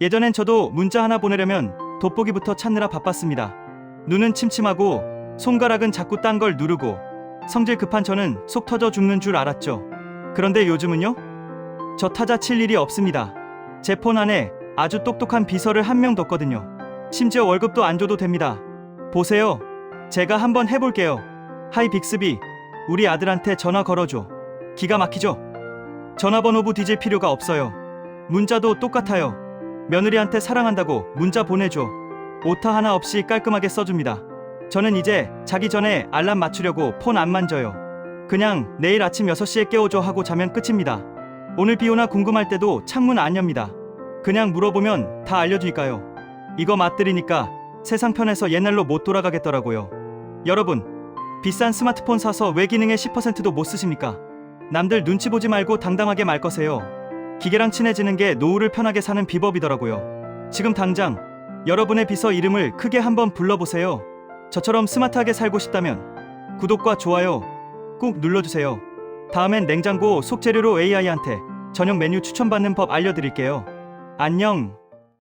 예전엔 저도 문자 하나 보내려면 돋보기부터 찾느라 바빴습니다. 눈은 침침하고 손가락은 자꾸 딴 걸 누르고 성질 급한 저는 속 터져 죽는 줄 알았죠. 그런데 요즘은요? 저 타자 칠 일이 없습니다. 제 폰 안에 아주 똑똑한 비서를 한 명 뒀거든요. 심지어 월급도 안 줘도 됩니다. 보세요. 제가 한번 해볼게요. 하이 빅스비, 우리 아들한테 전화 걸어줘. 기가 막히죠? 전화번호부 뒤질 필요가 없어요. 문자도 똑같아요. 며느리한테 사랑한다고 문자 보내줘. 오타 하나 없이 깔끔하게 써줍니다. 저는 이제 자기 전에 알람 맞추려고 폰 안 만져요. 그냥 내일 아침 6시에 깨워줘 하고 자면 끝입니다. 오늘 비 오나 궁금할 때도 창문 안 엽니다. 그냥 물어보면 다 알려주니까요. 이거 맛들이니까 세상 편해서 옛날로 못 돌아가겠더라고요. 여러분, 비싼 스마트폰 사서 외기능에 10%도 못 쓰십니까? 남들 눈치 보지 말고 당당하게 말 거세요. 기계랑 친해지는 게 노후를 편하게 사는 비법이더라고요. 지금 당장 여러분의 비서 이름을 크게 한번 불러보세요. 저처럼 스마트하게 살고 싶다면 구독과 좋아요 꾹 눌러주세요. 다음엔 냉장고 속재료로 AI한테 전용 메뉴 추천받는 법 알려드릴게요. 안녕.